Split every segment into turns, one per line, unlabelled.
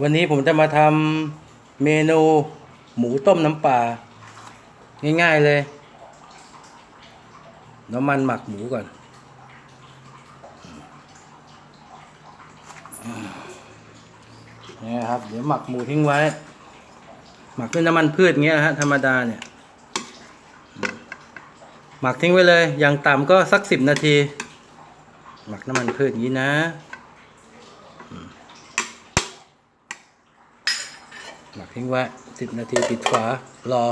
วันนี้ผมจะมาทำเมนูหมูต้มน้ำปลาง่าย ๆเลย น้ำมันหมักหมูก่อน นี่ครับ เดี๋ยวหมักหมูทิ้งไว้ หมักด้วยน้ำมันพืชอย่างเงี้ยนะฮะธรรมดาเนี่ย หมักทิ้งไว้เลย อย่างต่ำก็สักสิบนาที หมักน้ำมันพืชอย่างนี้นะ หมัก ทิ้งไว้สิบนาทีปิดฝารอ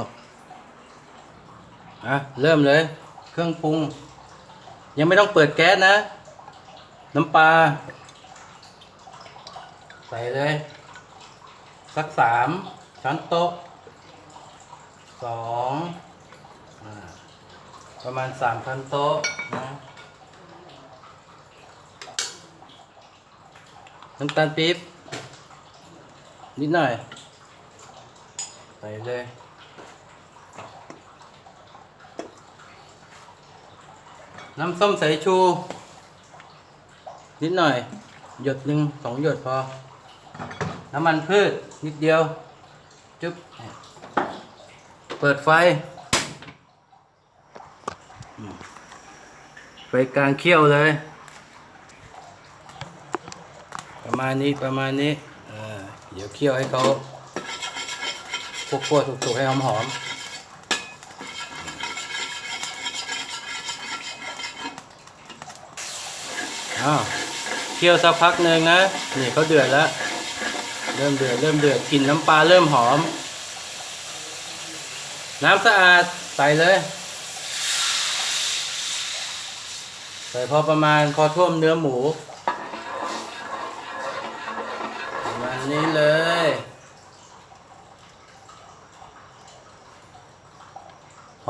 อะเริ่มเลย เครื่องปรุง ยังไม่ต้องเปิดแก๊สนะ น้ำปลาใส่เลย สักสามช้อนโต๊ะสองอประมาณสามช้อนโต๊ะนะน้ำตาลปี๊บนิดหน่อย ใส่เลยน้ำส้มสายชู นิดหน่อย หยดหนึ่งสองหยดพอ น้ำมันพืช นิดเดียว จุ๊บ เปิดไฟ ไฟกลางเคี่ยวเลย ประมาณนี้ประมาณนี้เออเดี๋ยวเคี่ยวให้เขา คั่วๆสุกๆให้หอมๆอ้าวเคี่ยวสักพักหนึ่งนะ นี่เขาเดือดแล้ว เริ่มเดือดเริ่มเดือดกลิ่นน้ำปลาเริ่มหอม น้ำสะอาดใส่เลย ใส่พอประมาณพอท่วมเนื้อหมูประมาณนี้เลย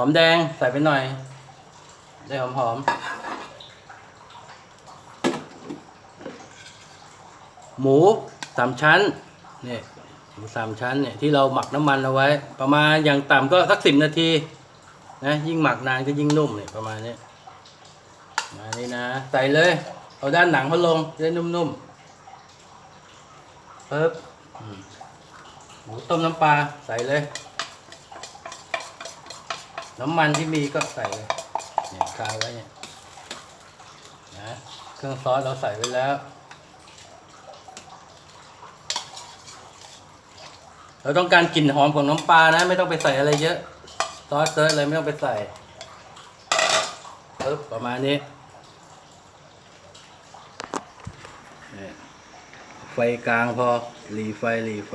อมแดงใส่ไปหน่อย ได้หอมหอมๆหมูสามชั้นเนี่ยหมูสามชั้นเนี่ยที่เราหมักน้ำมันเอาไว้ ประมาณอย่างต่ำก็สักสิบนาทีนะยิ่งหมักนานก็ยิ่งนุ่มเนี่ยประมาณนี้มาณนี้นะใส่เลย เอาด้านหนังเขาลงจะได้นุ่มๆปึ๊บหมูต้มน้ำปลาใส่เลย น้ำมันที่มีก็ใส่เลยเนี่ยคาไว้เนี่ยนะเครื่องซอสเราใส่ไว้แล้ว เราต้องการกลิ่นหอมของน้ำปลานะ ไม่ต้องไปใส่อะไรเยอะ ซอสเซิร์ชอะไรไม่ต้องไปใส่ปึ๊บประมาณนี้เนี่ยไฟกลางพอหลีไฟหลีไฟ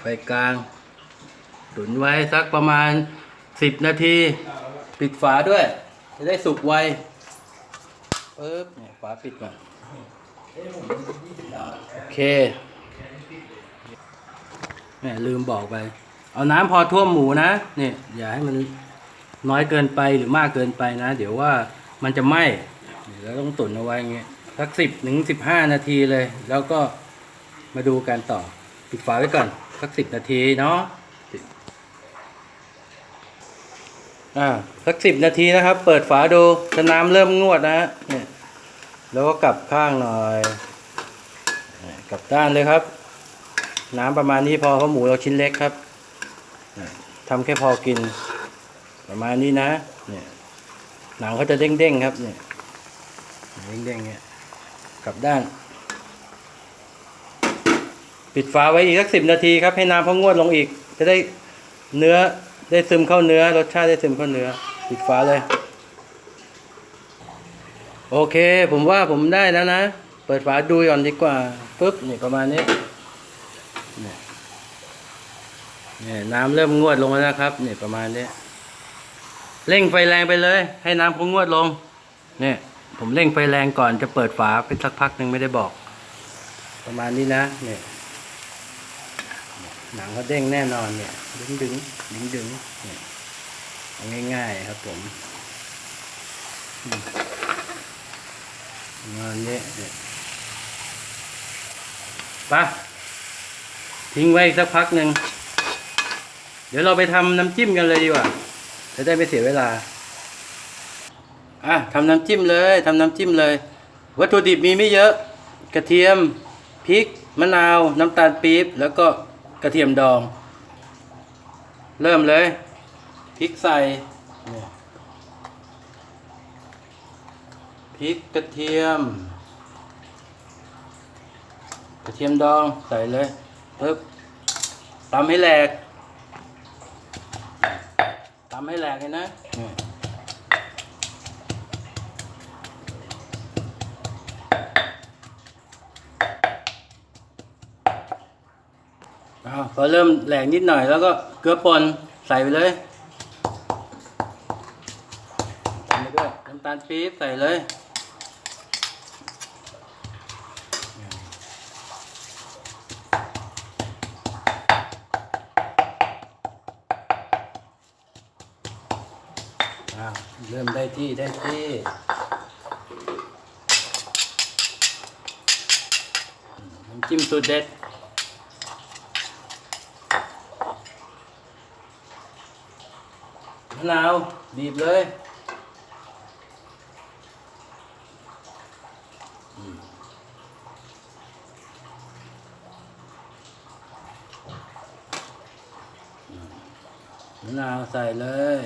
ไฟกลางตุนไว้สักประมาณ สิบนาที ปิดฝาด้วย จะได้สุกไวปึ๊บเนี่ยฝาปิดก่อนโอเคแม่ลืมบอกไป เอาน้ำพอท่วมหมูนะเนี่ยอย่าให้มันน้อยเกินไปหรือมากเกินไปนะ เดี๋ยวว่ามันจะไหม้เดี๋ยวเราต้องตุนเอาไว้เงี้ยสักสิบถึงสิบห้านาทีเลย แล้วก็มาดูกันต่อ ปิดฝาไว้ก่อน สักสิบนาทีเนาะ อ่าสักสิบนาทีนะครับ เปิดฝาดูถ้าน้ำเริ่มงวดนะฮะเนี่ยแล้วก็กลับข้างหน่อยกลับด้านเลยครับ น้ำประมาณนี้พอเพราะหมูเราชิ้นเล็กครับทำแค่พอกิน ประมาณนี้นะเนี่ยหนังเขาจะเด้งๆครับเนี่ยเด้งๆเนี่ยกลับด้าน ปิดฝาไว้อีกสักสิบนาทีครับ ให้น้ำเขางวดลงอีก จะได้เนื้อ ได้ซึมเข้าเนื้อ รสชาติได้ซึมเข้าเนื้อปิดฝาเลย โอเค ผมว่าผมได้แล้วนะ เปิดฝาดูก่อนดีกว่าปุ๊บนี่ประมาณนี้นี่นี่น้ำเริ่มงวดลงแล้วนะครับนี่ประมาณนี้เร่งไฟแรงไปเลย ให้น้ำเขางวดลงนี่ผมเร่งไฟแรงก่อนจะเปิดฝาไปสักพักหนึ่งไม่ได้บอก ประมาณนี้นะเนี่ย หนังเขาเด้งแน่นอนเนี่ย ดึงดึงดึงดึงเนี่ยเอาง่าย ๆ ครับผมอืมประมานี้เนี่ยไปะทิ้งไว้สักพักหนึ่ง เดี๋ยวเราไปทำน้ำจิ้มกันเลยดีกว่าจะได้ไม่เสียเวลา อะทำน้ำจิ้มเลยทำน้ำจิ้มเลย วัตถุดิบมีไม่เยอะ กระเทียมพริกมะนาว น้ำตาลปี๊บแล้วก็ กระเทียมดอง เริ่มเลยพริกใส่พริกกระเทียม กระเทียมดองใส่เลยปึ๊บตำให้แหลกตำให้แหลกเลยนะนี่อ้าว พอเริ่มแหลกนิดหน่อยแล้วก็เกลือป่นใส่ไปเลยตามไปด้วยน้ำตาลปี๊บใส่เลยเริ่มได้ที่ได้ที่น้ำจิ้มสูตรเด็ด มะ นาวบีบเลยมะนาวใส่เลย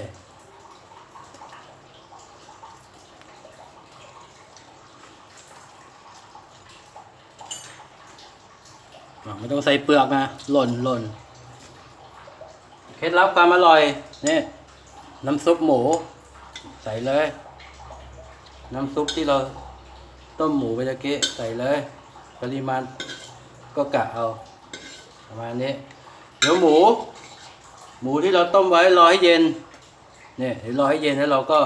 ไม่ต้องใส่เปลือกนะ หล่นหล่นเคล็ดลับความอร่อยนี่ น้ำซุปหมู ใส่เลย น้ำซุปที่เราต้มหมูไปตะกี้ใส่เลย ปริมาณก็กะเอาประมาณนี้เดี๋ยวหมู หมูที่เราต้มไว้รอให้เย็นเนี่ยเดี๋ยวรอให้เย็นแล้วเราก็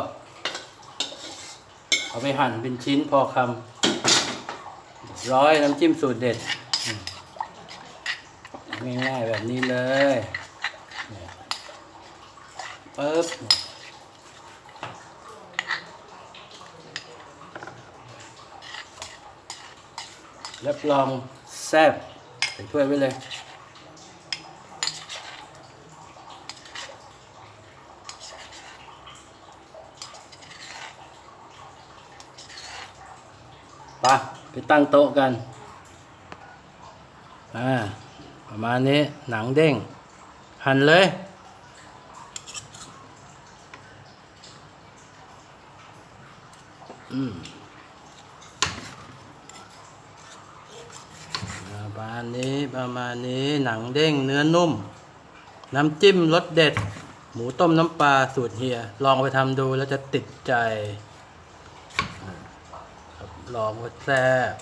เอาไปหั่นเป็นชิ้นพอคำร้อยน้ำจิ้มสูตรเด็ดง่ายๆแบบนี้เลยเนี่ย ปึ๊บรับรองแซ่บใส่ถ้วยไว้เลยไปไปตั้งโต๊ะกัน อ่า ประมาณนี้หนังเด้ง หั่นเลย อืมประมาณนี้ประมาณนี้หนังเด้งเนื้อนุ่ม น้ำจิ้มรสเด็ด หมูต้มน้ำปลาสูตรเฮีย ลองไปทำดูแล้วจะติดใจรับรองว่าแซ่บ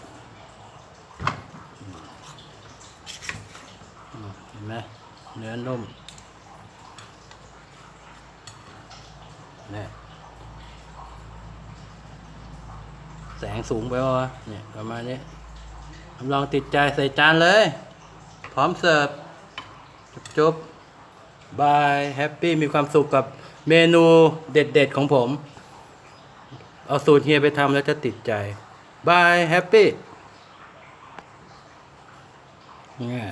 เห็นไหมเนื้อนุ่มเนี่ย แสงสูงไปวะเนี่ยประมาณนี้ลองติดใจใส่จานเลย พร้อมเสิร์ฟจบๆบายแฮปปี้มีความสุขกับเมนูเด็ดๆของผม เอาสูตรเฮียไปทำแล้วจะติดใจบายแฮปปี้เนี่ย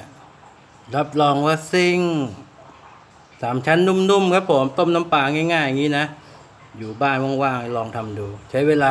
รับรองว่าซิ่งสามชั้นนุ่มๆครับผม ต้มน้ำปลาง่ายๆ อย่างนี้นะ อยู่บ้านว่างๆ ลองทำดู ใช้เวลา